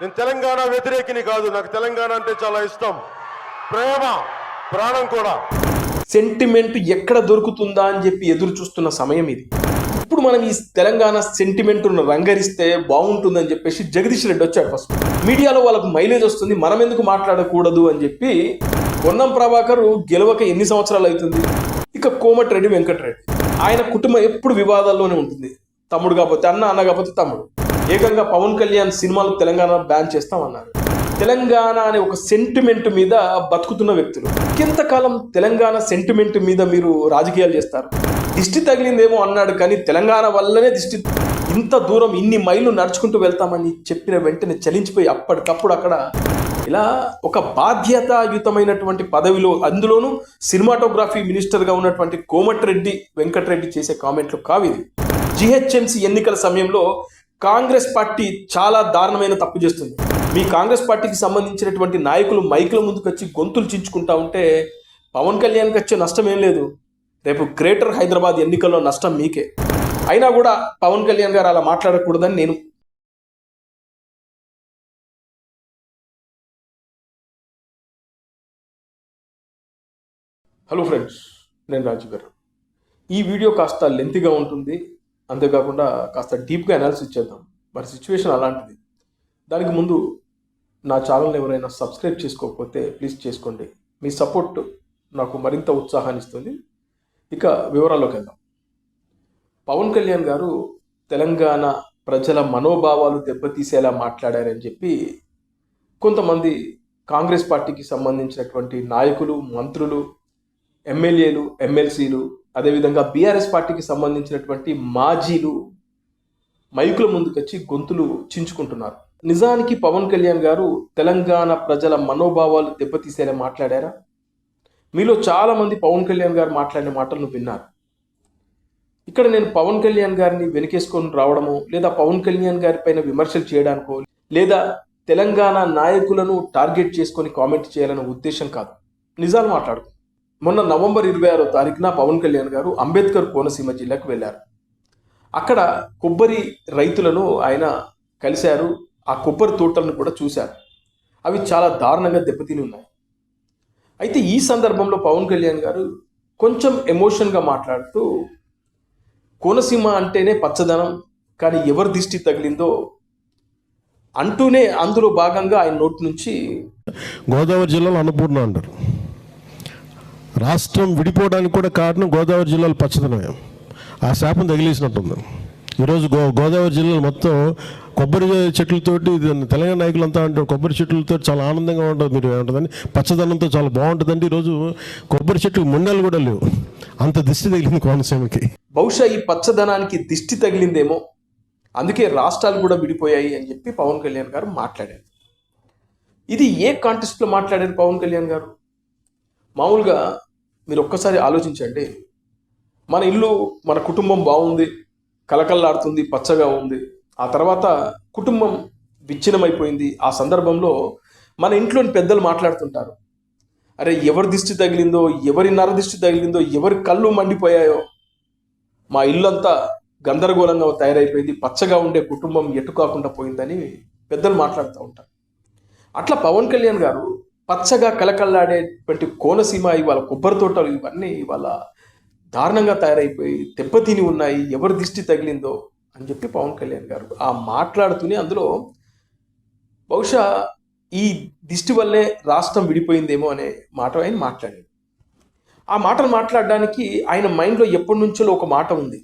నేను తెలంగాణ వ్యతిరేకిని కాదు నాకు తెలంగాణ అంటే చాలా ఇష్టం. ప్రేమ ప్రాణం కూడా. సెంటిమెంట్ ఎక్కడ దొరుకుతుందా అని చెప్పి ఎదురు చూస్తున్న సమయం ఇది. ఇప్పుడు మనం ఈ తెలంగాణ సెంటిమెంట్ను రంగరిస్తే బాగుంటుందని చెప్పేసి జగదీష్ రెడ్డి వచ్చాడు ఫస్ట్ మీడియాలో వాళ్ళకు మైలేజ్ వస్తుంది మనం ఎందుకు మాట్లాడకూడదు అని చెప్పి పొన్నం ప్రభాకర్ గెలవక ఎన్ని సంవత్సరాలు అవుతుంది? ఇక కోమటిరెడ్డి వెంకటరెడ్డి. ఆయన కుటుంబం ఎప్పుడు వివాదాల్లోనే ఉంటుంది. తమ్ముడు కాకపోతే అన్న అన్న కాకపోతే తమ్ముడు. ఏకంగా పవన్ కళ్యాణ్ సినిమాలు తెలంగాణ బ్యాన్ చేస్తామన్నారు. తెలంగాణ అనే ఒక సెంటిమెంట్ మీద బతుకుతున్న వ్యక్తులు. ఇంతకాలం తెలంగాణ సెంటిమెంట్ మీద మీరు రాజకీయాలు చేస్తారు. దిష్టి తగిలిందేమో అన్నాడు కానీ తెలంగాణ వల్లనే దిష్టి ఇంత దూరం ఇన్ని మైళ్ళు నడుచుకుంటూ వెళ్తామని చెప్పిన వెంటనే చలించిపోయి అప్పటికప్పుడు అక్కడ ఇలా ఒక బాధ్యతాయుతమైనటువంటి పదవిలో అందులోనూ సినిమాటోగ్రఫీ మినిస్టర్గా ఉన్నటువంటి కోమటిరెడ్డి వెంకటరెడ్డి చేసే కామెంట్లు కావిది జిహెచ్ఎంసి ఎన్నికల సమయంలో కాంగ్రెస్ పార్టీ చాలా దారుణమైన తప్పు చేస్తుంది. మీ కాంగ్రెస్ పార్టీకి సంబంధించినటువంటి నాయకులు మైకుల ముందుకు వచ్చి గొంతులు చించుకుంటా ఉంటే పవన్ కళ్యాణ్కి వచ్చే నష్టం ఏం లేదు. రేపు గ్రేటర్ హైదరాబాద్ ఎన్నికల్లో నష్టం మీకే. అయినా కూడా పవన్ కళ్యాణ్ గారు అలా మాట్లాడకూడదని నేను హలో ఫ్రెండ్స్ నేను రాజు గారు. ఈ వీడియో కాస్త లెంతిగా ఉంటుంది. అంతేకాకుండా కాస్త డీప్గా అనాలిసిస్ చేద్దాం. మరి సిచ్యువేషన్ అలాంటిది. దానికి ముందు నా ఛానల్ ఎవరైనా సబ్స్క్రైబ్ చేసుకోకపోతే ప్లీజ్ చేసుకోండి. మీ సపోర్ట్ నాకు మరింత ఉత్సాహాన్ని ఇస్తుంది. ఇక వివరాల్లోకి వెళ్దాం. పవన్ కళ్యాణ్ గారు తెలంగాణ ప్రజల మనోభావాలు దెబ్బతీసేలా మాట్లాడారని చెప్పి కొంతమంది కాంగ్రెస్ పార్టీకి సంబంధించినటువంటి నాయకులు మంత్రులు ఎమ్మెల్యేలు ఎమ్మెల్సీలు అదేవిధంగా బీఆర్ఎస్ పార్టీకి సంబంధించినటువంటి మాజీలు మైకుల ముందుకొచ్చి గొంతులు చించుకుంటున్నారు. నిజానికి పవన్ కళ్యాణ్ గారు తెలంగాణ ప్రజల మనోభావాలు దెబ్బతీసేలా మాట్లాడారా? మీలో చాలామంది పవన్ కళ్యాణ్ గారు మాట్లాడిన మాటలను విన్నారు. ఇక్కడ నేను పవన్ కళ్యాణ్ గారిని వెనకేసుకొని రావడము లేదా పవన్ కళ్యాణ్ గారి పైన విమర్శలు చేయడానికో లేదా తెలంగాణ నాయకులను టార్గెట్ చేసుకొని కామెంట్ చేయాలనే ఉద్దేశం కాదు. నిజాలు మాట్లాడుకు. మొన్న నవంబర్ ఇరవై ఆరో తారీఖున పవన్ కళ్యాణ్ గారు అంబేద్కర్ కోనసీమ జిల్లాకు వెళ్ళారు. అక్కడ కొబ్బరి రైతులను ఆయన కలిశారు ఆ కొబ్బరి తోటలను కూడా చూశారు. అవి చాలా దారుణంగా దెబ్బతిని ఉన్నాయి. అయితే ఈ సందర్భంలో పవన్ కళ్యాణ్ గారు కొంచెం ఎమోషన్గా మాట్లాడుతూ కోనసీమ అంటేనే పచ్చదనం కానీ ఎవరి దిష్టి తగిలిందో అంటూనే అందులో భాగంగా ఆయన నోటి నుంచి గోదావరి జిల్లాలో అన్నపూర్ణ అంటారు. రాష్ట్రం విడిపోవడానికి కూడా కారణం గోదావరి జిల్లాలో పచ్చదనమే. ఆ శాపం తగిలేసినట్టుంది. ఈరోజు గో గోదావరి జిల్లాలో మొత్తం కొబ్బరి చెట్లతోటి తెలంగాణ నాయకులు అంతా అంటారు కొబ్బరి చెట్లతో చాలా ఆనందంగా ఉంటుంది మీరు ఏమంటుందని పచ్చదనంతో చాలా బాగుంటుందండి. ఈరోజు కొబ్బరి చెట్లు ముండలు కూడా లేవు. అంత దిష్టి తగిలింది కోనసీమకి. బహుశా ఈ పచ్చదనానికి దిష్టి తగిలిందేమో. అందుకే రాష్ట్రాలు కూడా విడిపోయాయి అని చెప్పి పవన్ కళ్యాణ్ గారు మాట్లాడారు. ఇది ఏ కాంటెస్ట్లో మాట్లాడారు పవన్ కళ్యాణ్ గారు? మామూలుగా మీరు ఒక్కసారి ఆలోచించండి. మన ఇల్లు మన కుటుంబం బాగుంది కలకల్లాడుతుంది పచ్చగా ఉంది. ఆ తర్వాత కుటుంబం విచ్ఛిన్నమైపోయింది. ఆ సందర్భంలో మన ఇంట్లోని పెద్దలు మాట్లాడుతుంటారు. అరే ఎవరి దిష్టి తగిలిందో ఎవరి నర దిష్టి తగిలిందో ఎవరి కళ్ళు మండిపోయాయో. మా ఇల్లంతా గందరగోళంగా తయారైపోయింది. పచ్చగా ఉండే కుటుంబం ఎటు కాకుండా పోయిందని పెద్దలు మాట్లాడుతూ ఉంటారు. అట్లా పవన్ కళ్యాణ్ గారు పచ్చగా కలకల్లాడేటువంటి కోనసీమ ఇవాళ కొబ్బరి తోటలు ఇవన్నీ ఇవాళ దారుణంగా తయారైపోయి దెబ్బతిని ఉన్నాయి ఎవరి దిష్టి తగిలిందో అని చెప్పి పవన్ కళ్యాణ్ గారు ఆ మాట్లాడుతూనే అందులో బహుశా ఈ దిష్టి వల్లే రాష్ట్రం విడిపోయిందేమో అనే మాట ఆయన మాట్లాడాడు. ఆ మాటను మాట్లాడడానికి ఆయన మైండ్లో ఎప్పటి నుంచో ఒక మాట ఉంది.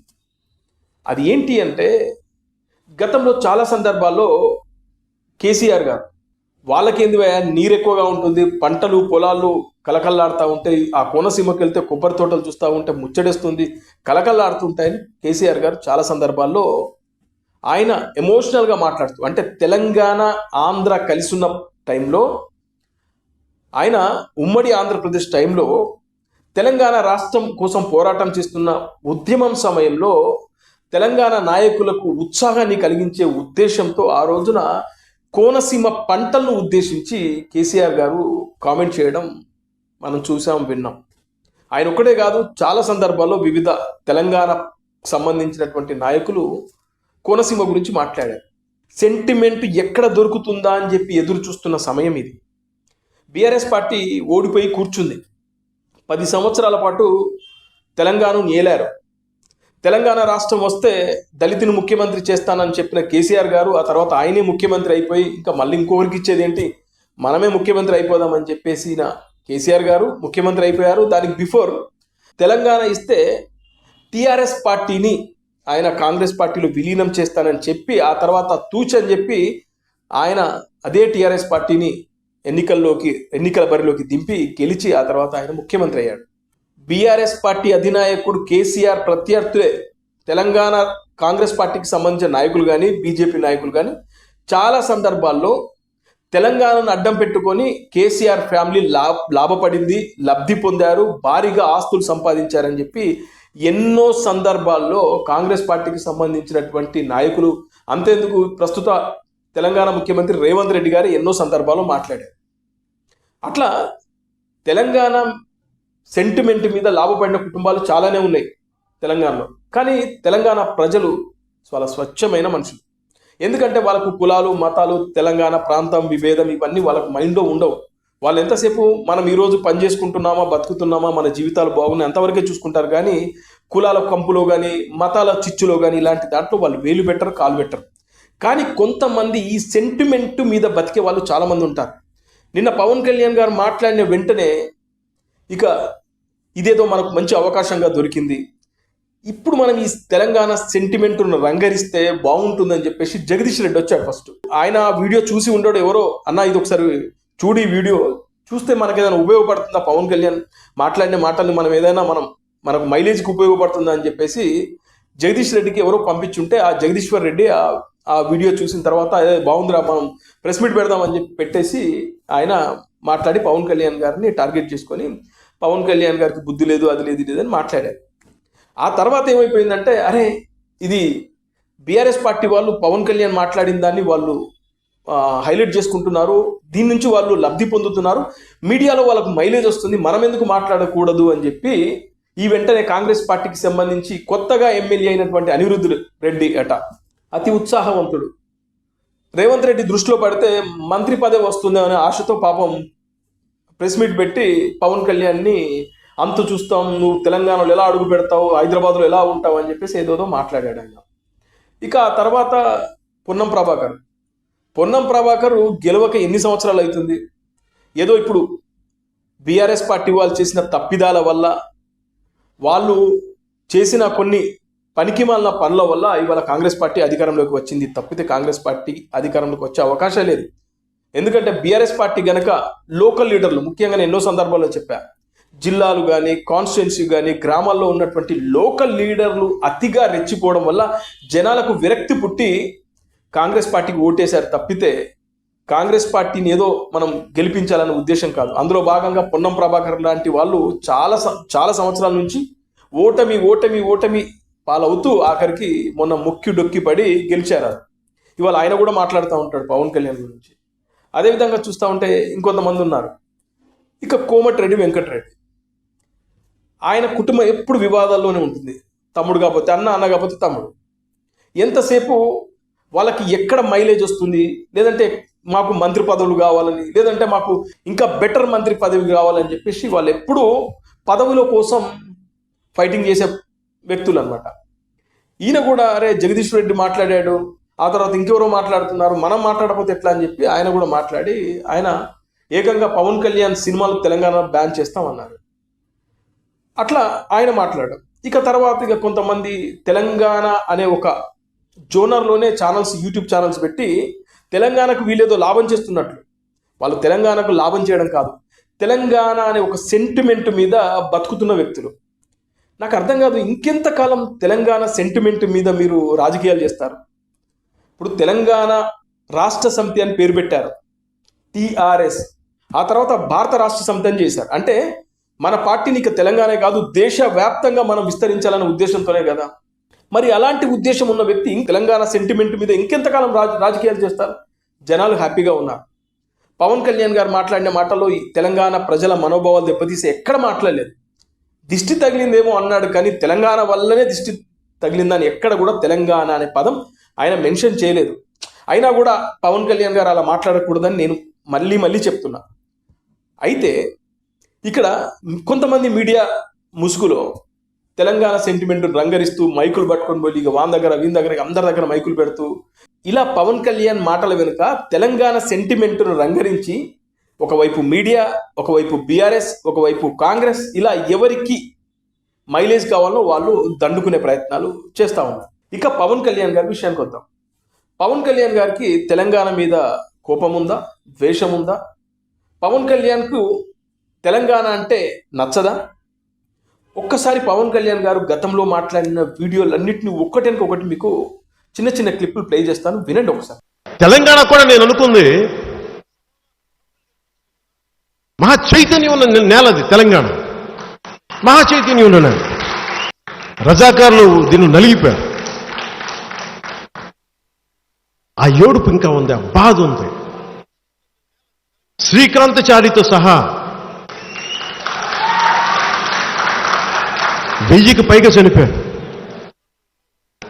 అది ఏంటి అంటే గతంలో చాలా సందర్భాల్లో కేసీఆర్ గారు వాళ్ళకి ఏంది నీరు ఎక్కువగా ఉంటుంది పంటలు పొలాలు కలకల్లాడుతూ ఉంటాయి ఆ కోనసీమకి వెళ్తే కొబ్బరి తోటలు చూస్తూ ఉంటే ముచ్చడేస్తుంది కలకల్లాడుతుంటాయని కేసీఆర్ గారు చాలా సందర్భాల్లో ఆయన ఎమోషనల్గా మాట్లాడుతూ అంటే తెలంగాణ ఆంధ్ర కలిసి ఉన్న టైంలో ఆయన ఉమ్మడి ఆంధ్రప్రదేశ్ టైంలో తెలంగాణ రాష్ట్రం కోసం పోరాటం చేస్తున్న ఉద్యమం సమయంలో తెలంగాణ నాయకులకు ఉత్సాహాన్ని కలిగించే ఉద్దేశంతో ఆ రోజున కోనసీమ పంటలను ఉద్దేశించి కేసీఆర్ గారు కామెంట్ చేయడం మనం చూసాం విన్నాం. ఆయన ఒక్కడే కాదు చాలా సందర్భాల్లో వివిధ తెలంగాణ సంబంధించినటువంటి నాయకులు కోనసీమ గురించి మాట్లాడారు. సెంటిమెంట్ ఎక్కడ దొరుకుతుందా అని చెప్పి ఎదురు చూస్తున్న సమయం ఇది. బీఆర్ఎస్ పార్టీ ఓడిపోయి కూర్చుంది. పది సంవత్సరాల పాటు తెలంగాణను ఏలారు. తెలంగాణ రాష్ట్రం వస్తే దళితుని ముఖ్యమంత్రి చేస్తానని చెప్పిన కేసీఆర్ గారు ఆ తర్వాత ఆయనే ముఖ్యమంత్రి అయిపోయి ఇంకా మళ్ళీ ఇంకొకరికి ఇచ్చేది ఏంటి? మనమే ముఖ్యమంత్రి అయిపోదామని చెప్పేసి నా కేసీఆర్ గారు ముఖ్యమంత్రి అయిపోయారు. దానికి బిఫోర్ తెలంగాణ ఇస్తే టీఆర్ఎస్ పార్టీని ఆయన కాంగ్రెస్ పార్టీలో విలీనం చేస్తానని చెప్పి ఆ తర్వాత తూచ్ అని చెప్పి ఆయన అదే టీఆర్ఎస్ పార్టీని ఎన్నికల్లోకి ఎన్నికల బరిలోకి దింపి గెలిచి ఆ తర్వాత ఆయన ముఖ్యమంత్రి అయ్యాడు. బీఆర్ఎస్ పార్టీ అధినాయకుడు కేసీఆర్ ప్రత్యర్థులే. తెలంగాణ కాంగ్రెస్ పార్టీకి సంబంధించిన నాయకులు కానీ బీజేపీ నాయకులు కానీ చాలా సందర్భాల్లో తెలంగాణను అడ్డం పెట్టుకొని కేసీఆర్ ఫ్యామిలీ లాభ లాభపడింది లబ్ధి పొందారు భారీగా ఆస్తులు సంపాదించారని చెప్పి ఎన్నో సందర్భాల్లో కాంగ్రెస్ పార్టీకి సంబంధించినటువంటి నాయకులు అంతేందుకు ప్రస్తుత తెలంగాణ ముఖ్యమంత్రి రేవంత్ రెడ్డి గారు ఎన్నో సందర్భాల్లో మాట్లాడారు. అట్లా తెలంగాణ సెంటిమెంట్ మీద లాభపడిన కుటుంబాలు చాలానే ఉన్నాయి తెలంగాణలో. కానీ తెలంగాణ ప్రజలు చాలా స్వచ్ఛమైన మనుషులు. ఎందుకంటే వాళ్ళకు కులాలు మతాలు తెలంగాణ ప్రాంతం విభేదం ఇవన్నీ వాళ్ళకు మైండ్లో ఉండవు. వాళ్ళు ఎంతసేపు మనం ఈరోజు పని చేసుకుంటున్నామా బతుకుతున్నామా మన జీవితాలు బాగున్నాయి అంతవరకే చూసుకుంటారు. కానీ కులాల కంపులో కానీ మతాల చిచ్చులో కానీ ఇలాంటి దాంట్లో వాళ్ళు వేలు పెట్టరు కాలు పెట్టరు. కానీ కొంతమంది ఈ సెంటిమెంట్ మీద బతికే వాళ్ళు చాలామంది ఉంటారు. నిన్న పవన్ కళ్యాణ్ గారు మాట్లాడిన వెంటనే ఇక ఇదేదో మనకు మంచి అవకాశంగా దొరికింది. ఇప్పుడు మనం ఈ తెలంగాణ సెంటిమెంట్ను రంగరిస్తే బాగుంటుందని చెప్పేసి జగదీష్ రెడ్డి వచ్చాడు ఫస్ట్. ఆయన ఆ వీడియో చూసి ఉండడు ఎవరో? అన్న ఇది ఒకసారి చూడి ఈ వీడియో. చూస్తే మనకి ఏదైనా ఉపయోగపడుతుందా? పవన్ కళ్యాణ్ మాట్లాడిన మాటల్ని మనం ఏదైనా మనం మనకు మైలేజ్కి ఉపయోగపడుతుందా అని చెప్పేసి జగదీష్ రెడ్డికి ఎవరో పంపించుంటే ఆ జగదీశ్వర్ రెడ్డి ఆ ఆ వీడియో చూసిన తర్వాత "అదే బాగుందిరా మనం ప్రెస్ మీట్ పెడదామని చెప్పి పెట్టేసి ఆయన మాట్లాడి పవన్ కళ్యాణ్ గారిని టార్గెట్ చేసుకొని పవన్ కళ్యాణ్ గారికి బుద్ధి లేదు అది లేదు ఇది లేదని మాట్లాడారు. ఆ తర్వాత ఏమైపోయిందంటే అరే ఇది బీఆర్ఎస్ పార్టీ వాళ్ళు పవన్ కళ్యాణ్ మాట్లాడిన దాన్ని వాళ్ళు హైలైట్ చేసుకుంటున్నారు. దీని నుంచి వాళ్ళు లబ్ధి పొందుతున్నారు. మీడియాలో వాళ్ళకు మైలేజ్ వస్తుంది మనం ఎందుకు మాట్లాడకూడదు అని చెప్పి ఈ వెంటనే కాంగ్రెస్ పార్టీకి సంబంధించి కొత్తగా ఎమ్మెల్యే అయినటువంటి అనిరుద్ధ్ రెడ్డి అట అతి ఉత్సాహవంతుడు. రేవంత్ రెడ్డి దృష్టిలో పడితే మంత్రి పదవి వస్తుంది అనే ఆశతో పాపం ప్రెస్ మీట్ పెట్టి పవన్ కళ్యాణ్ని అంతు చూస్తాం నువ్వు తెలంగాణలో ఎలా అడుగు పెడతావు హైదరాబాద్లో ఎలా ఉంటావు అని చెప్పేసి ఏదోదో మాట్లాడాడు ఆయన. ఇక ఆ తర్వాత పొన్నం ప్రభాకర్. పొన్నం ప్రభాకర్ గెలవక ఎన్ని సంవత్సరాలు అవుతుంది? ఏదో ఇప్పుడు బీఆర్ఎస్ పార్టీ వాళ్ళు చేసిన తప్పిదాల వల్ల వాళ్ళు చేసిన కొన్ని పనికి మాలిన పనుల వల్ల ఇవాళ కాంగ్రెస్ పార్టీ అధికారంలోకి వచ్చింది. తప్పితే కాంగ్రెస్ పార్టీ అధికారంలోకి వచ్చే అవకాశం లేదు. ఎందుకంటే బీఆర్ఎస్ పార్టీ గనక లోకల్ లీడర్లు ముఖ్యంగా నేను ఎన్నో సందర్భాల్లో చెప్పా జిల్లాలు కానీ కాన్స్టిట్యున్సీ కానీ గ్రామాల్లో ఉన్నటువంటి లోకల్ లీడర్లు అతిగా రెచ్చిపోవడం వల్ల జనాలకు విరక్తి పుట్టి కాంగ్రెస్ పార్టీకి ఓటేశారు తప్పితే కాంగ్రెస్ పార్టీని ఏదో మనం గెలిపించాలనే ఉద్దేశం కాదు. అందులో భాగంగా పొన్నం ప్రభాకర్ లాంటి వాళ్ళు చాలా సం- చాలా సంవత్సరాల నుంచి ఓటమి ఓటమి ఓటమి పాలవుతూ ఆఖరికి మొన్న మొక్కి డొక్కి పడి గెలిచారు. ఇవాళ ఆయన కూడా మాట్లాడుతూ ఉంటాడు పవన్ కళ్యాణ్ గురించి. అదేవిధంగా చూస్తూ ఉంటే ఇంకొంతమంది ఉన్నారు. ఇక కోమటిరెడ్డి వెంకటరెడ్డి. ఆయన కుటుంబం ఎప్పుడు వివాదాల్లోనే ఉంటుంది. తమ్ముడు కాకపోతే అన్న అన్న కాకపోతే తమ్ముడు. ఎంతసేపు వాళ్ళకి ఎక్కడ మైలేజ్ వస్తుంది? లేదంటే మాకు మంత్రి పదవులు కావాలని లేదంటే మాకు ఇంకా బెటర్ మంత్రి పదవి కావాలని చెప్పేసి వాళ్ళు ఎప్పుడూ పదవుల కోసం ఫైటింగ్ చేసే వ్యక్తులు అనమాట ఈయన కూడా అరే జగదీష్ రెడ్డి మాట్లాడాడు. ఆ తర్వాత ఇంకెవరో మాట్లాడుతున్నారు మనం మాట్లాడకపోతే ఎట్లా అని చెప్పి ఆయన కూడా మాట్లాడి ఆయన ఏకంగా పవన్ కళ్యాణ్ సినిమాలు తెలంగాణ బ్యాన్ చేస్తామన్నారు అట్లా ఆయన మాట్లాడారు ఇక తర్వాత ఇక కొంతమంది తెలంగాణ అనే ఒక జోనర్లోనే ఛానల్స్ యూట్యూబ్ ఛానల్స్ పెట్టి తెలంగాణకు వీళ్ళేదో లాభం చేస్తున్నట్లు. వాళ్ళు తెలంగాణకు లాభం చేయడం కాదు. తెలంగాణ అనే ఒక సెంటిమెంట్ మీద బతుకుతున్న వ్యక్తులు. నాకు అర్థం కాదు ఇంకెంతకాలం తెలంగాణ సెంటిమెంట్ మీద మీరు రాజకీయాలు చేస్తారు? ఇప్పుడు తెలంగాణ రాష్ట్ర సమితి అని పేరు పెట్టారు. టిఆర్ఎస్ ఆ తర్వాత భారత రాష్ట్ర సమితి అని చేశారు. అంటే మన పార్టీని ఇక తెలంగాణ కాదు దేశవ్యాప్తంగా మనం విస్తరించాలనే ఉద్దేశంతోనే కదా. మరి అలాంటి ఉద్దేశం ఉన్న వ్యక్తి ఇంక తెలంగాణ సెంటిమెంట్ మీద ఇంకెంతకాలం రాజ రాజకీయాలు చేస్తారు? జనాలు హ్యాపీగా ఉన్నారు. పవన్ కళ్యాణ్ గారు మాట్లాడిన మాటల్లో ఈ తెలంగాణ ప్రజల మనోభావాలు దెబ్బతీసి ఎక్కడ మాట్లాడలేదు. దిష్టి తగిలిందేమో అన్నాడు కానీ తెలంగాణ వల్లనే దిష్టి తగిలిందని ఎక్కడ కూడా తెలంగాణ అనే పదం ఆయన మెన్షన్ చేయలేదు. అయినా కూడా పవన్ కళ్యాణ్ గారు అలా మాట్లాడకూడదని నేను మళ్ళీ మళ్ళీ చెప్తున్నా. అయితే ఇక్కడ కొంతమంది మీడియా ముసుగులో తెలంగాణ సెంటిమెంట్ రంగరిస్తూ మైకులు పట్టుకొని పోయి ఇక వాన్ దగ్గర వీని దగ్గర అందరి దగ్గర మైకులు పెడుతూ ఇలా పవన్ కళ్యాణ్ మాటల వెనుక తెలంగాణ సెంటిమెంట్ను రంగరించి ఒకవైపు మీడియా ఒకవైపు బీఆర్ఎస్ ఒకవైపు కాంగ్రెస్ ఇలా ఎవరికి మైలేజ్ కావాలో వాళ్ళు దండుకునే ప్రయత్నాలు చేస్తూ ఉన్నారు. ఇక పవన్ కళ్యాణ్ గారి విషయానికి వద్దాం. పవన్ కళ్యాణ్ గారికి తెలంగాణ మీద కోపం ఉందా ద్వేషం ఉందా పవన్ కళ్యాణ్కు తెలంగాణ అంటే నచ్చదా? ఒక్కసారి పవన్ కళ్యాణ్ గారు గతంలో మాట్లాడిన వీడియోలన్నింటినీ ఒక్కటెనక ఒకటి మీకు చిన్న చిన్న క్లిప్పులు ప్లే చేస్తాను. వినండి ఒకసారి. తెలంగాణ కూడా నేను అనుకుంది మహా చైతన్యం ఉన్న నేలది తెలంగాణ. మహా చైతన్యం ఉన్న రజాకారులు దీన్ని నలిగిపోయారు. ఆ ఏడుపు ఇంకా ఉంది ఆ బాధ ఉంది. శ్రీకాంతచారితో సహా వెయ్యికి పైగా చనిపోయారు.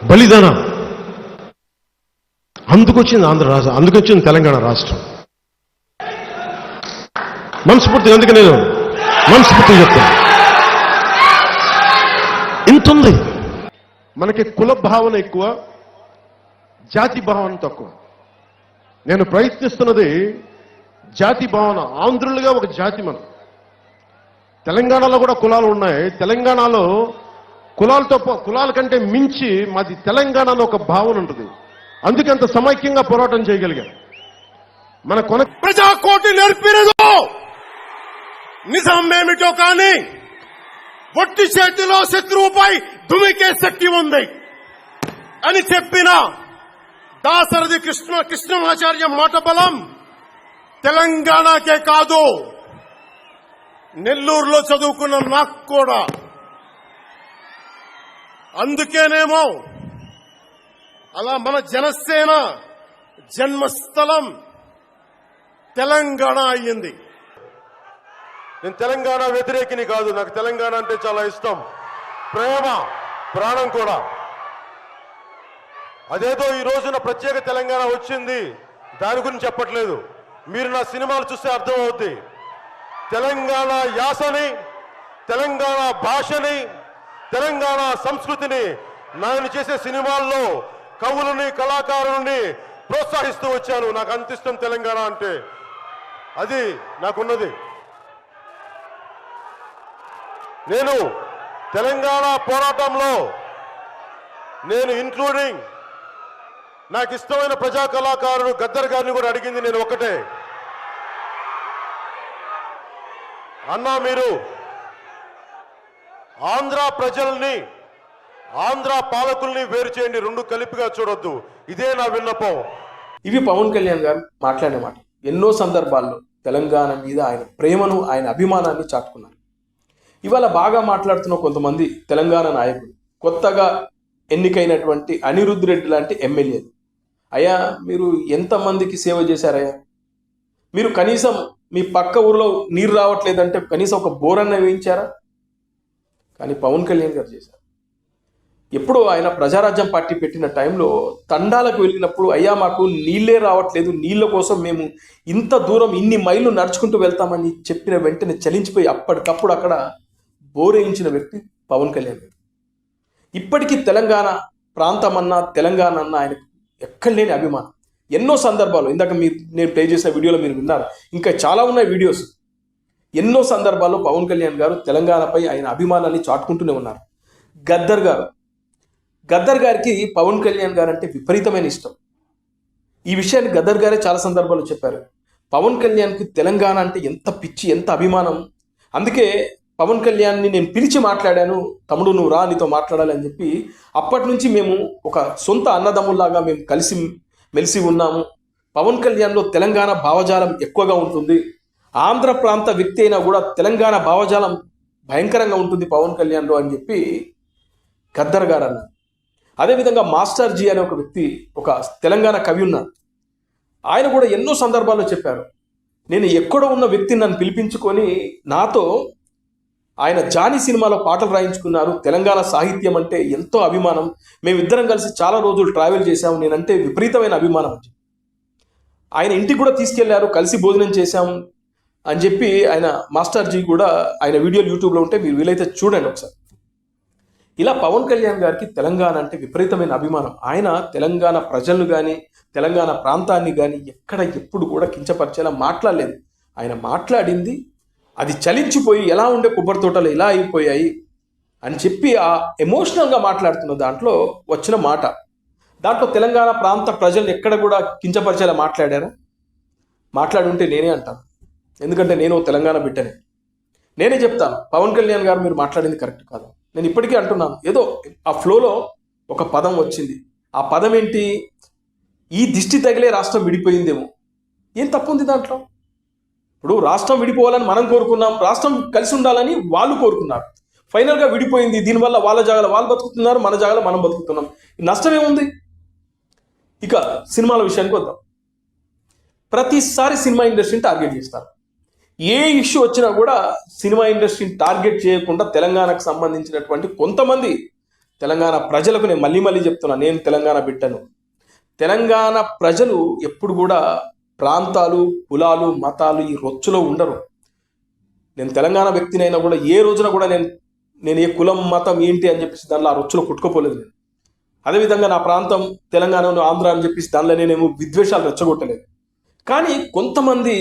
బలిదానం. అందుకొచ్చింది ఆంధ్ర రాష్ట్రం అందుకొచ్చింది తెలంగాణ రాష్ట్రం. మనస్ఫూర్తిగా అందుకే నేను మనస్ఫూర్తిగా చెప్తాను ఇంతుంది. మనకి కుల భావన ఎక్కువ జాతి భావన తక్కువ. నేను ప్రయత్నిస్తున్నది జాతి భావన ఆంధ్రులుగా ఒక జాతి మనం. తెలంగాణలో కూడా కులాలు ఉన్నాయి. తెలంగాణలో కులాలతో పా- కులాల కంటే మించి మాది తెలంగాణలో ఒక భావన ఉంటుంది. అందుకే అంత సమైక్యంగా పోరాటం చేయగలిగాం. మన కొన ప్రజాకోటి నేర్పిరదు నిజం ఏమిటో కానీ ఒట్టి చేతిలో శత్రువుపై దుమికే శక్తి ఉంది అని చెప్పిన దాసరథి కృష్ణ కృష్ణమాచార్య మాట బలం తెలంగాణకే కాదు. నెల్లూరులో చదువుకున్న నాకు కూడా. అందుకేనేమో అలా మన జనసేన జన్మస్థలం తెలంగాణ అయ్యింది. నేను తెలంగాణ వ్యతిరేకిని కాదు నాకు తెలంగాణ అంటే చాలా ఇష్టం. ప్రేమ ప్రాణం కూడా. అదేదో ఈ రోజున ప్రత్యేక తెలంగాణ వచ్చింది. దాని గురించి చెప్పట్లేదు. మీరు నా సినిమాలు చూస్తే అర్థమవుద్ది. తెలంగాణ యాసని తెలంగాణ భాషని తెలంగాణ సంస్కృతిని నేను చేసే సినిమాల్లో కవులని కళాకారులని ప్రోత్సహిస్తూ వచ్చాను. నాకు అంత ఇష్టం తెలంగాణ అంటే. అది నాకున్నది. నేను తెలంగాణ పోరాటంలో నేను ఇంక్లూడింగ్ నాకు ఇష్టమైన ప్రజా కళాకారుడు గద్దర్ గారిని కూడా అడిగింది నేను ఒకటే అన్నా మీరు ఆంధ్ర ప్రజల్ని ఆంధ్ర పాలకుల్ని వేరు చేయండి రెండు కలిపిగా చూడొద్దు. ఇదే నా విన్నపం. ఇవి పవన్ కళ్యాణ్ గారు మాట్లాడిన మాట. ఎన్నో సందర్భాల్లో తెలంగాణ మీద ఆయన ప్రేమను ఆయన అభిమానాన్ని చాటుకున్నారు. ఇవాళ బాగా మాట్లాడుతున్న కొంతమంది తెలంగాణ నాయకులు కొత్తగా ఎన్నికైనటువంటి అనిరుద్ధ్ రెడ్డి లాంటి ఎమ్మెల్యేలు. అయ్యా మీరు ఎంతమందికి సేవ చేశారయ్యా? మీరు కనీసం మీ పక్క ఊర్లో నీరు రావట్లేదంటే కనీసం ఒక బోరన్న వేయించారా? కానీ పవన్ కళ్యాణ్ గారు చేశారు. ఎప్పుడో ఆయన ప్రజారాజ్యం పార్టీ పెట్టిన టైంలో తండాలకు వెళ్ళినప్పుడు అయ్యా మాకు నీళ్ళే రావట్లేదు నీళ్ళ కోసం మేము ఇంత దూరం ఇన్ని మైళ్ళు నడుచుకుంటూ వెళ్తామని చెప్పిన వెంటనే చలించిపోయి అప్పటికప్పుడు అక్కడ బోరేయించిన వ్యక్తి పవన్ కళ్యాణ్ గారు. ఇప్పటికీ తెలంగాణ ప్రాంతం అన్నా తెలంగాణ అన్న ఆయనకు ఎక్కడ లేని అభిమానం. ఎన్నో సందర్భాలు ఇందాక మీరు నేను ప్లే చేసిన వీడియోలో మీరు విన్నారు. ఇంకా చాలా ఉన్నాయి వీడియోస్ ఎన్నో సందర్భాల్లో పవన్ కళ్యాణ్ గారు తెలంగాణపై ఆయన అభిమానాన్ని చాటుకుంటూనే ఉన్నారు. గద్దర్ గారు. గద్దర్ గారికి పవన్ కళ్యాణ్ గారు అంటే విపరీతమైన ఇష్టం. ఈ విషయాన్ని గద్దర్ గారే చాలా సందర్భాల్లో చెప్పారు. పవన్ కళ్యాణ్కి తెలంగాణ అంటే ఎంత పిచ్చి ఎంత అభిమానం. అందుకే పవన్ కళ్యాణ్ని నేను పిలిచి మాట్లాడాను తమ్ముడు నువ్వు రా నీతో మాట్లాడాలి అని చెప్పి అప్పటి నుంచి మేము ఒక సొంత అన్నదమ్ముల్లాగా మేము కలిసి మెలిసి ఉన్నాము. పవన్ కళ్యాణ్లో తెలంగాణ భావజాలం ఎక్కువగా ఉంటుంది. ఆంధ్ర ప్రాంత వ్యక్తి అయినా కూడా తెలంగాణ భావజాలం భయంకరంగా ఉంటుంది పవన్ కళ్యాణ్లో అని చెప్పి గద్దర్ గారు అన్నారు. అదేవిధంగా మాస్టర్ జీ అనే ఒక వ్యక్తి ఒక తెలంగాణ కవి ఉన్నారు. ఆయన కూడా ఎన్నో సందర్భాల్లో చెప్పారు నేను ఎక్కడో ఉన్న వ్యక్తిని నన్ను పిలిపించుకొని నాతో ఆయన జానీ సినిమాలో పాటలు రాయించుకున్నారు. తెలంగాణ సాహిత్యం అంటే ఎంతో అభిమానం. మేమిద్దరం కలిసి చాలా రోజులు ట్రావెల్ చేశాము. నేనంటే విపరీతమైన అభిమానం. ఆయన ఇంటికి కూడా తీసుకెళ్ళారు. కలిసి భోజనం చేశాం అని చెప్పి ఆయన మాస్టర్జీ కూడా ఆయన వీడియోలు యూట్యూబ్లో ఉంటే మీరు వీలైతే చూడండి ఒకసారి. ఇలా పవన్ కళ్యాణ్ గారికి తెలంగాణ అంటే విపరీతమైన అభిమానం. ఆయన తెలంగాణ ప్రజలను కానీ తెలంగాణ ప్రాంతాన్ని కానీ ఎక్కడ ఎప్పుడు కూడా కించపరిచేలా మాట్లాడలేదు. ఆయన మాట్లాడింది అది చలించిపోయి ఎలా ఉండే కొబ్బరి తోటలు ఇలా అయిపోయాయి అని చెప్పి ఆ ఎమోషనల్గా మాట్లాడుతున్న దాంట్లో వచ్చిన మాట. దాంట్లో తెలంగాణ ప్రాంత ప్రజలు ఎక్కడ కూడా కించపరిచేలా మాట్లాడారా? మాట్లాడుంటే నేనే అంటాను. ఎందుకంటే నేను తెలంగాణ బిడ్డనే. నేనే చెప్తాను. పవన్ కళ్యాణ్ గారు మీరు మాట్లాడింది కరెక్ట్ కాదు. నేను ఇప్పటికీ అంటున్నాను. ఏదో ఆ ఫ్లోలో ఒక పదం వచ్చింది. ఆ పదం ఏంటి? ఈ దిష్టి తగిలే రాష్ట్రం విడిపోయిందేమో. ఏం తప్పు ఉంది దాంట్లో? ఇప్పుడు రాష్ట్రం విడిపోవాలని మనం కోరుకున్నాం రాష్ట్రం కలిసి ఉండాలని వాళ్ళు కోరుకున్నారు. ఫైనల్గా విడిపోయింది దీనివల్ల వాళ్ళ జాగాలో వాళ్ళు బతుకుతున్నారు మన జాగాలో మనం బతుకుతున్నాం. నష్టం ఏముంది? ఇక సినిమాల విషయానికి వద్దాం. ప్రతిసారి సినిమా ఇండస్ట్రీని టార్గెట్ చేస్తారు. ఏ ఇష్యూ వచ్చినా కూడా సినిమా ఇండస్ట్రీని టార్గెట్ చేయకుండా తెలంగాణకు సంబంధించినటువంటి కొంతమంది తెలంగాణ ప్రజలకు నేను మళ్ళీ మళ్ళీ చెప్తున్నా నేను తెలంగాణ బిడ్డను. తెలంగాణ ప్రజలు ఎప్పుడు కూడా ప్రాంతాలు కులాలు మతాలు ఈ రొచ్చులో ఉండరు. నేను తెలంగాణ వ్యక్తినైనా కూడా ఏ రోజున కూడా నేను నేను ఏ కులం మతం ఏంటి అని చెప్పేసి దానిలో ఆ రొచ్చులో కొట్టుకోపోలేదు నేను. అదేవిధంగా నా ప్రాంతం తెలంగాణను ఆంధ్ర అని చెప్పేసి దానిలో నేనేమో విద్వేషాలు రెచ్చగొట్టలేదు. కానీ కొంతమంది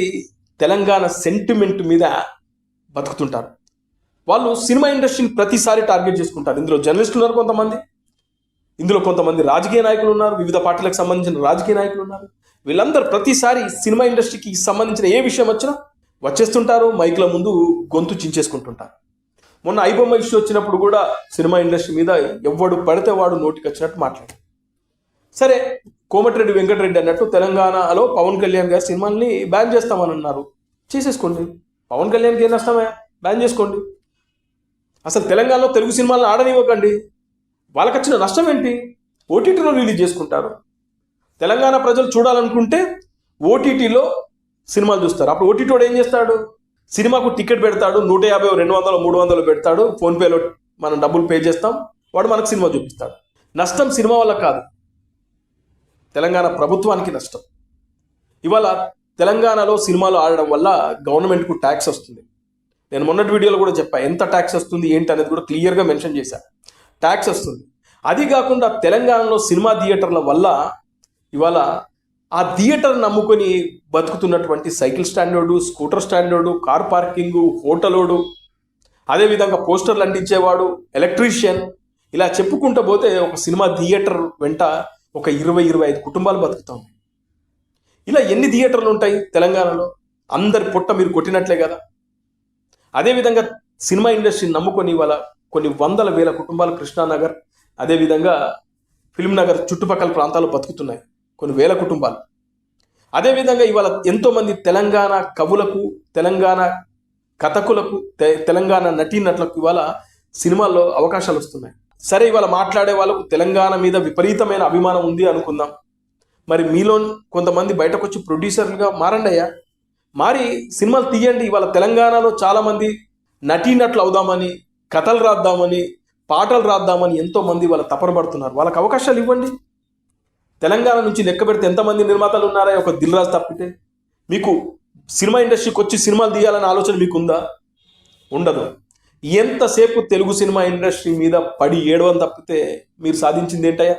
తెలంగాణ సెంటిమెంట్ మీద బతుకుతుంటారు. వాళ్ళు సినిమా ఇండస్ట్రీని ప్రతిసారి టార్గెట్ చేసుకుంటారు. ఇందులో జర్నలిస్టులు ఉన్నారు కొంతమంది. ఇందులో కొంతమంది రాజకీయ నాయకులు ఉన్నారు. వివిధ పార్టీలకు సంబంధించిన రాజకీయ నాయకులు ఉన్నారు. వీళ్ళందరూ ప్రతిసారి సినిమా ఇండస్ట్రీకి సంబంధించిన ఏ విషయం వచ్చినా వచ్చేస్తుంటారు మైక్ల ముందు గొంతు చించేసుకుంటుంటారు. మొన్న ఐబొమ్మ ఇష్యూ వచ్చినప్పుడు కూడా సినిమా ఇండస్ట్రీ మీద ఎవడు పడితే వాడు నోటికి వచ్చినట్టు మాట్లాడారు. సరే కోమటిరెడ్డి వెంకటరెడ్డి అన్నట్టు తెలంగాణలో పవన్ కళ్యాణ్ గారి సినిమాల్ని బ్యాన్ చేస్తామని అన్నారు. చేసేసుకోండి. పవన్ కళ్యాణ్కి ఏం నష్టమే బ్యాన్ చేసుకోండి. అసలు తెలంగాణలో తెలుగు సినిమాలను ఆడనివ్వకండి. వాళ్ళకి వచ్చిన నష్టం ఏంటి? ఓటీటీలో రిలీజ్ చేసుకుంటారు. తెలంగాణ ప్రజలు చూడాలనుకుంటే ఓటీటీలో సినిమాలు చూస్తారు. అప్పుడు ఓటీటీ వాడు ఏం చేస్తాడు? సినిమాకు టికెట్ పెడతాడు నూట యాభై రెండు వందలు మూడు వందలు పెడతాడు. ఫోన్పేలో మనం డబ్బులు పే చేస్తాం. వాడు మనకు సినిమా చూపిస్తాడు. నష్టం సినిమా వల్ల కాదు. తెలంగాణ ప్రభుత్వానికి నష్టం. ఇవాళ తెలంగాణలో సినిమాలు ఆడడం వల్ల గవర్నమెంట్కు ట్యాక్స్ వస్తుంది. నేను మొన్నటి వీడియోలో కూడా చెప్పా ఎంత ట్యాక్స్ వస్తుంది ఏంటి అనేది కూడా క్లియర్గా మెన్షన్ చేశా. ట్యాక్స్ వస్తుంది. అది కాకుండా తెలంగాణలో సినిమా థియేటర్ల వల్ల ఇవాళ ఆ థియేటర్ నమ్ముకొని బతుకుతున్నటువంటి cycle standard scooter standard car parking హోటలోడు అదేవిధంగా పోస్టర్లు అంటించేవాడు ఎలక్ట్రీషియన్ ఇలా చెప్పుకుంటూ పోతే ఒక సినిమా థియేటర్ వెంట ఒక ఇరవై ఇరవై ఐదు కుటుంబాలు బతుకుతాం. ఇలా ఎన్ని థియేటర్లు ఉంటాయి తెలంగాణలో? అందరి పొట్ట మీరు కొట్టినట్లే కదా. అదేవిధంగా సినిమా ఇండస్ట్రీని నమ్ముకొని ఇవాళ కొన్ని వందల వేల కుటుంబాలు కృష్ణానగర్ అదేవిధంగా ఫిల్మ్ నగర్ చుట్టుపక్కల ప్రాంతాలు బతుకుతున్నాయి. కొన్ని వేల కుటుంబాలు. అదేవిధంగా ఇవాళ ఎంతోమంది తెలంగాణ కవులకు తెలంగాణ కథకులకు తె- తెలంగాణ నటీనటులకు ఇవాళ సినిమాల్లో అవకాశాలు వస్తున్నాయి. సరే ఇవాళ మాట్లాడే వాళ్ళకు తెలంగాణ మీద విపరీతమైన అభిమానం ఉంది అనుకుందాం. మరి మీలో కొంతమంది బయటకు వచ్చి ప్రొడ్యూసర్లుగా మారండి అయ్యా. మారి సినిమాలు తీయండి. ఇవాళ తెలంగాణలో చాలామంది నటీనట్లు అవుదామని కథలు రాద్దామని పాటలు రాద్దామని ఎంతోమంది వాళ్ళ తపన పడుతున్నారు. వాళ్ళకి అవకాశాలు ఇవ్వండి. తెలంగాణ నుంచి లెక్క పెడితే ఎంతమంది నిర్మాతలు ఉన్నారా ఒక దిల్రాజ్ తప్పితే? మీకు సినిమా ఇండస్ట్రీకి వచ్చి సినిమాలు తీయాలనే ఆలోచన మీకు ఉందా ఉండదు. ఎంతసేపు తెలుగు సినిమా ఇండస్ట్రీ మీద పడి ఏడవని తప్పితే మీరు సాధించింది ఏంటయ్యా?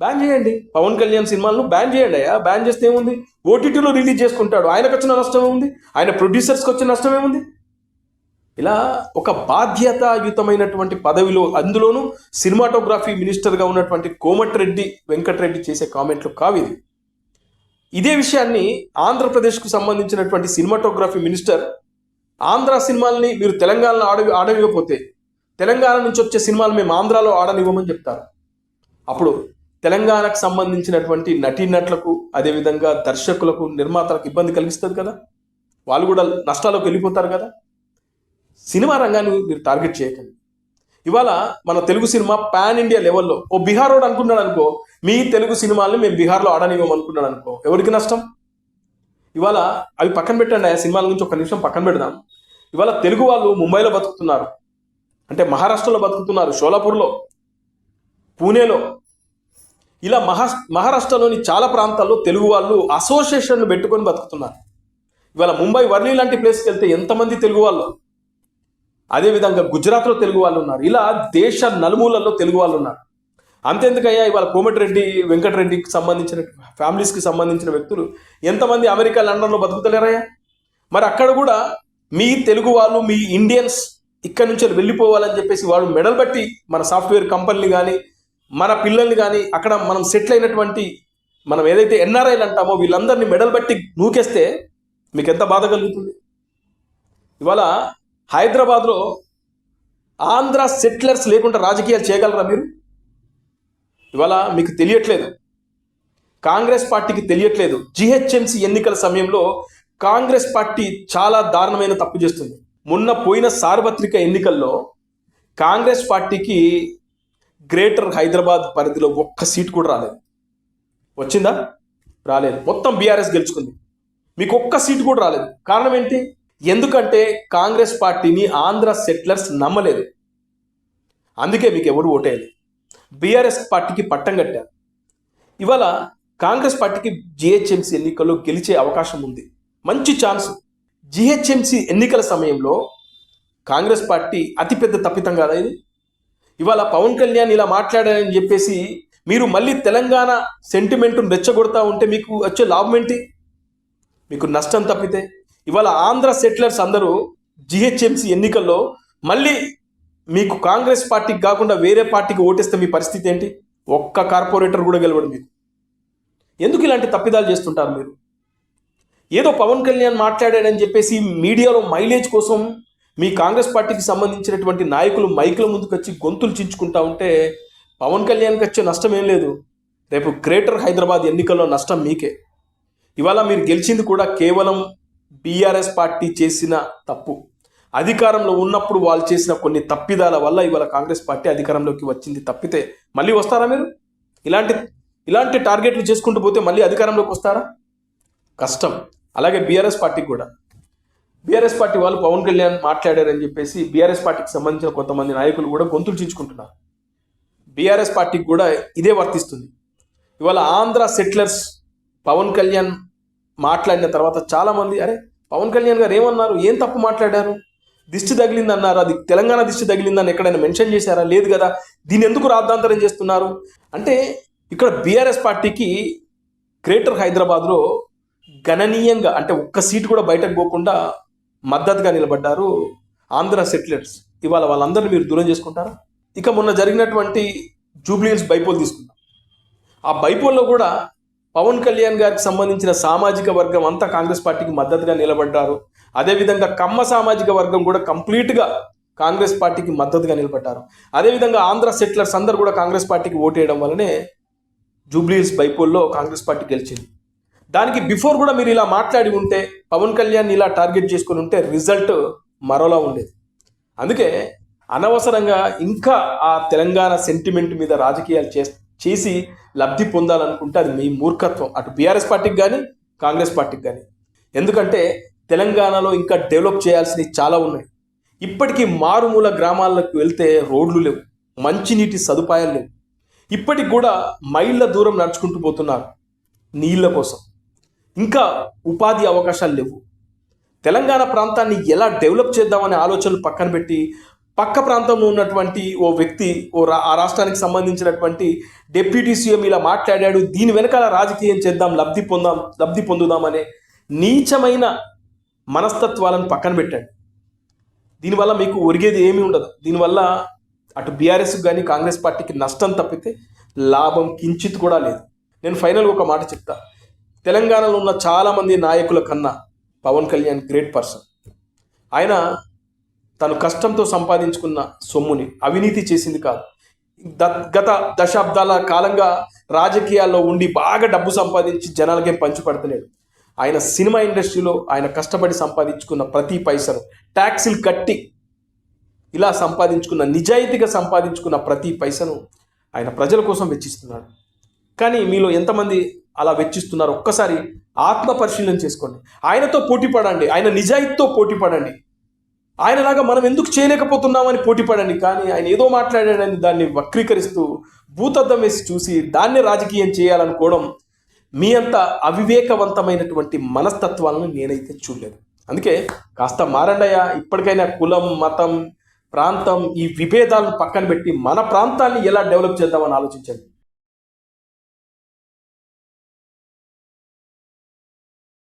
బ్యాన్ చేయండి. పవన్ కళ్యాణ్ సినిమాలను బ్యాన్ చేయండి అయ్యా. బ్యాన్ చేస్తే ఏముంది? ఓటీటీలో రిలీజ్ చేసుకుంటాడు. ఆయనకు వచ్చిన నష్టం ఏముంది? ఆయన ప్రొడ్యూసర్స్కి వచ్చిన నష్టం ఏముంది? ఇలా ఒక బాధ్యతాయుతమైనటువంటి పదవిలో అందులోనూ సినిమాటోగ్రఫీ మినిస్టర్గా ఉన్నటువంటి కోమటిరెడ్డి వెంకటరెడ్డి చేసే కామెంట్లు కావు ఇది ఇదే విషయాన్ని ఆంధ్రప్రదేశ్కు సంబంధించినటువంటి సినిమాటోగ్రఫీ మినిస్టర్ ఆంధ్ర సినిమాల్ని మీరు తెలంగాణలో ఆడ ఆడనివ్వకపోతే తెలంగాణ నుంచి వచ్చే సినిమాలు మేము ఆంధ్రాలో ఆడనివ్వమని చెప్తారు. అప్పుడు తెలంగాణకు సంబంధించినటువంటి నటీనటులకు అదేవిధంగా దర్శకులకు నిర్మాతలకు ఇబ్బంది కలిగిస్తుంది కదా? వాళ్ళు కూడా నష్టాలకు వెళ్ళిపోతారు కదా? సినిమా రంగాన్ని మీరు టార్గెట్ చేయకండి. ఇవాళ మన తెలుగు సినిమా పాన్ ఇండియా లెవెల్లో ఓ బీహార్ రోడ్ అనుకున్నాడు అనుకో మీ తెలుగు సినిమాల్ని మేము బీహార్లో ఆడనివ్వం అనుకున్నాడు అనుకో ఎవరికి నష్టం? ఇవాళ అవి పక్కన పెట్టండి ఆ సినిమాల గురించి ఒక నిమిషం పక్కన పెడదాం. ఇవాళ తెలుగు వాళ్ళు ముంబైలో బతుకుతున్నారు. అంటే మహారాష్ట్రలో బతుకుతున్నారు షోలాపూర్లో పూణేలో. ఇలా మహా మహారాష్ట్రలోని చాలా ప్రాంతాల్లో తెలుగు వాళ్ళు అసోసియేషన్లు పెట్టుకొని బతుకుతున్నారు. ఇవాళ ముంబై వర్లీ లాంటి ప్లేస్కి వెళ్తే ఎంతమంది తెలుగు వాళ్ళు అదేవిధంగా గుజరాత్లో తెలుగు వాళ్ళు ఉన్నారు. ఇలా దేశ నలుమూలల్లో తెలుగు వాళ్ళు ఉన్నారు. అంతెందుకయ్యా? ఇవాళ కోమటిరెడ్డి వెంకటరెడ్డికి సంబంధించిన ఫ్యామిలీస్కి సంబంధించిన వ్యక్తులు ఎంతమంది అమెరికా లండన్లో బతుకుతలేరయ్యా? మరి అక్కడ కూడా మీ తెలుగు వాళ్ళు మీ ఇండియన్స్ ఇక్కడ నుంచి వెళ్ళిపోవాలని చెప్పేసి వాడు మెడల్ బట్టి మన సాఫ్ట్వేర్ కంపెనీలు కానీ మన పిల్లల్ని కానీ అక్కడ మనం సెటిల్ అయినటువంటి మనం ఏదైతే ఎన్ఆర్ఐలు అంటామో వీళ్ళందరినీ మెడల్ బట్టి నూకేస్తే మీకు ఎంత బాధ కలుగుతుంది? ఇవాళ హైదరాబాద్లో ఆంధ్ర సెటిలర్స్ లేకుండా రాజకీయాలు చేయగలరా మీరు? ఇవాళ మీకు తెలియట్లేదు. కాంగ్రెస్ పార్టీకి తెలియట్లేదు. జిహెచ్ఎంసీ ఎన్నికల సమయంలో కాంగ్రెస్ పార్టీ చాలా దారుణమైన తప్పు చేస్తుంది. మొన్న పోయిన సార్వత్రిక ఎన్నికల్లో కాంగ్రెస్ పార్టీకి గ్రేటర్ హైదరాబాద్ పరిధిలో ఒక్క సీట్ కూడా రాలేదు. వచ్చిందా? రాలేదు. మొత్తం బీఆర్ఎస్ గెలుచుకుంది. మీకు ఒక్క సీట్ కూడా రాలేదు. కారణం ఏంటి? ఎందుకంటే కాంగ్రెస్ పార్టీని ఆంధ్ర సెటిలర్స్ నమ్మలేదు. అందుకే మీకు ఎవరు ఓటేయాలి బీఆర్ఎస్ పార్టీకి పట్టం కట్టారు. ఇవాళ కాంగ్రెస్ పార్టీకి జిహెచ్ఎంసీ ఎన్నికల్లో గెలిచే అవకాశం ఉంది. మంచి ఛాన్స్. జిహెచ్ఎంసీ ఎన్నికల సమయంలో కాంగ్రెస్ పార్టీ అతిపెద్ద తప్పితం కాదా ఇది? ఇవాళ పవన్ కళ్యాణ్ ఇలా మాట్లాడారని చెప్పేసి మీరు మళ్ళీ తెలంగాణ సెంటిమెంట్ను రెచ్చగొడతా ఉంటే మీకు వచ్చే లాభం ఏంటి? మీకు నష్టం తప్పితే ఇవాళ ఆంధ్ర సెటిలర్స్ అందరూ జిహెచ్ఎంసీ ఎన్నికల్లో మళ్ళీ మీకు కాంగ్రెస్ పార్టీకి కాకుండా వేరే పార్టీకి ఓటేస్తే మీ పరిస్థితి ఏంటి? ఒక్క కార్పొరేటర్ కూడా గెలవడం మీకు. ఎందుకు ఇలాంటి తప్పిదాలు చేస్తుంటారు మీరు? ఏదో పవన్ కళ్యాణ్ మాట్లాడాడని చెప్పేసి మీడియాలో మైలేజ్ కోసం మీ కాంగ్రెస్ పార్టీకి సంబంధించినటువంటి నాయకులు మైకుల ముందుకు వచ్చి గొంతులు చించుకుంటా ఉంటే పవన్ కళ్యాణ్కి వచ్చే నష్టం ఏం లేదు. రేపు గ్రేటర్ హైదరాబాద్ ఎన్నికల్లో నష్టం మీకే. ఇవాళ మీరు గెలిచింది కూడా కేవలం బీఆర్ఎస్ పార్టీ చేసిన తప్పు. అధికారంలో ఉన్నప్పుడు వాళ్ళు చేసిన కొన్ని తప్పిదాల వల్ల ఇవాళ కాంగ్రెస్ పార్టీ అధికారంలోకి వచ్చింది తప్పితే మళ్ళీ వస్తారా మీరు? ఇలాంటి ఇలాంటి టార్గెట్లు చేసుకుంటూ పోతే మళ్ళీ అధికారంలోకి వస్తారా? కష్టం. అలాగే బీఆర్ఎస్ పార్టీకి కూడా. బీఆర్ఎస్ పార్టీ వాళ్ళు పవన్ కళ్యాణ్ మాట్లాడారని చెప్పేసి బీఆర్ఎస్ పార్టీకి సంబంధించిన కొంతమంది నాయకులు కూడా గొంతులు చించుకుంటున్నారు. బీఆర్ఎస్ పార్టీకి కూడా ఇదే వర్తిస్తుంది. ఇవాళ ఆంధ్ర సెటిలర్స్ పవన్ కళ్యాణ్ మాట్లాడిన తర్వాత చాలామంది అరే పవన్ కళ్యాణ్ గారు ఏమన్నారు? ఏం తప్పు మాట్లాడారు? దిష్టి తగిలింది అన్నారు అది తెలంగాణ దిష్టి తగిలిందని ఎక్కడైనా మెన్షన్ చేశారా? లేదు కదా. దీన్ని ఎందుకు రాద్ధాంతరం చేస్తున్నారు? అంటే ఇక్కడ బీఆర్ఎస్ పార్టీకి గ్రేటర్ హైదరాబాద్లో గణనీయంగా అంటే ఒక్క సీటు కూడా బయటకు పోకుండా మద్దతుగా నిలబడ్డారు ఆంధ్ర సెటిలర్స్. ఇవాళ వాళ్ళందరినీ మీరు దూరం చేసుకుంటారా? ఇక మొన్న జరిగినటువంటి జూబ్లీహిల్స్ బైపోల్ తీసుకుందాం. ఆ బైపోల్లో కూడా పవన్ కళ్యాణ్ గారికి సంబంధించిన సామాజిక వర్గం అంతా కాంగ్రెస్ పార్టీకి మద్దతుగా నిలబడ్డారు. అదేవిధంగా కమ్మ సామాజిక వర్గం కూడా కంప్లీట్గా కాంగ్రెస్ పార్టీకి మద్దతుగా నిలబడ్డారు. అదేవిధంగా ఆంధ్ర సెటిలర్స్ అందరూ కూడా కాంగ్రెస్ పార్టీకి ఓటేయడం వల్లనే జూబ్లీహిల్స్ బైపోల్లో కాంగ్రెస్ పార్టీ గెలిచింది. దానికి బిఫోర్ కూడా మీరు ఇలా మాట్లాడి ఉంటే పవన్ కళ్యాణ్ ఇలా టార్గెట్ చేసుకుని ఉంటే రిజల్ట్ మరోలా ఉండేది. అందుకే అనవసరంగా ఇంకా ఆ తెలంగాణ సెంటిమెంట్ మీద రాజకీయాలు చేస్తే చేసి లబ్ధి పొందాలనుకుంటే అది మీ మూర్ఖత్వం. అటు బీఆర్ఎస్ పార్టీకి కానీ కాంగ్రెస్ పార్టీకి కానీ ఎందుకంటే తెలంగాణలో ఇంకా డెవలప్ చేయాల్సినవి చాలా ఉన్నాయి. ఇప్పటికీ మారుమూల గ్రామాలకు వెళ్తే రోడ్లు లేవు మంచినీటి సదుపాయాలు లేవు. ఇప్పటికి కూడా మైళ్ళ దూరం నడుచుకుంటూ పోతున్నారు నీళ్ళ కోసం. ఇంకా ఉపాధి అవకాశాలు లేవు. తెలంగాణ ప్రాంతాన్ని ఎలా డెవలప్ చేద్దామనే ఆలోచనలు పక్కన పెట్టి పక్క ప్రాంతంలో ఉన్నటువంటి ఓ వ్యక్తి ఓ రా ఆ రాష్ట్రానికి సంబంధించినటువంటి డిప్యూటీ సీఎం ఇలా మాట్లాడాడు దీని వెనకాల రాజకీయం చేద్దాం లబ్ధి పొందాం లబ్ధి పొందుదామనే నీచమైన మనస్తత్వాలను పక్కన పెట్టండి. దీనివల్ల మీకు ఒరిగేది ఏమీ ఉండదు. దీనివల్ల అటు బీఆర్ఎస్కి కానీ కాంగ్రెస్ పార్టీకి నష్టం తప్పితే లాభం కించిత్ కూడా లేదు. నేను ఫైనల్గా ఒక మాట చెప్తా. తెలంగాణలో ఉన్న చాలామంది నాయకుల కన్నా పవన్ కళ్యాణ్ గ్రేట్ పర్సన్. ఆయన తను కష్టంతో సంపాదించుకున్న సొమ్ముని అవినీతి చేసింది కాదు. ద- గత దశాబ్దాల కాలంగా రాజకీయాల్లో ఉండి బాగా డబ్బు సంపాదించి జనాలకేం పంచిపడతలేడు ఆయన సినిమా ఇండస్ట్రీలో ఆయన కష్టపడి సంపాదించుకున్న ప్రతి పైసను ట్యాక్సీలు కట్టి ఇలా సంపాదించుకున్న నిజాయితీగా సంపాదించుకున్న ప్రతి పైసను ఆయన ప్రజల కోసం వెచ్చిస్తున్నాడు. కానీ మీలో ఎంతమంది అలా వెచ్చిస్తున్నారు ఒక్కసారి ఆత్మ పరిశీలన చేసుకోండి. ఆయనతో పోటీ పడండి. ఆయన నిజాయితీతో పోటీ పడండి. ఆయనలాగా మనం ఎందుకు చేయలేకపోతున్నామని పోటీపడండి. కానీ ఆయన ఏదో మాట్లాడాడని దాన్ని వక్రీకరిస్తూ భూతద్దం వేసి చూసి దాన్ని రాజకీయం చేయాలనుకోవడం మీ అంత అవివేకవంతమైనటువంటి మనస్తత్వాలను నేనైతే చూడలేదు. అందుకే కాస్త మారండయ్యా ఇప్పటికైనా కులం మతం ప్రాంతం ఈ విభేదాలను పక్కన పెట్టి మన ప్రాంతాన్ని ఎలా డెవలప్ చేద్దామని ఆలోచించండి.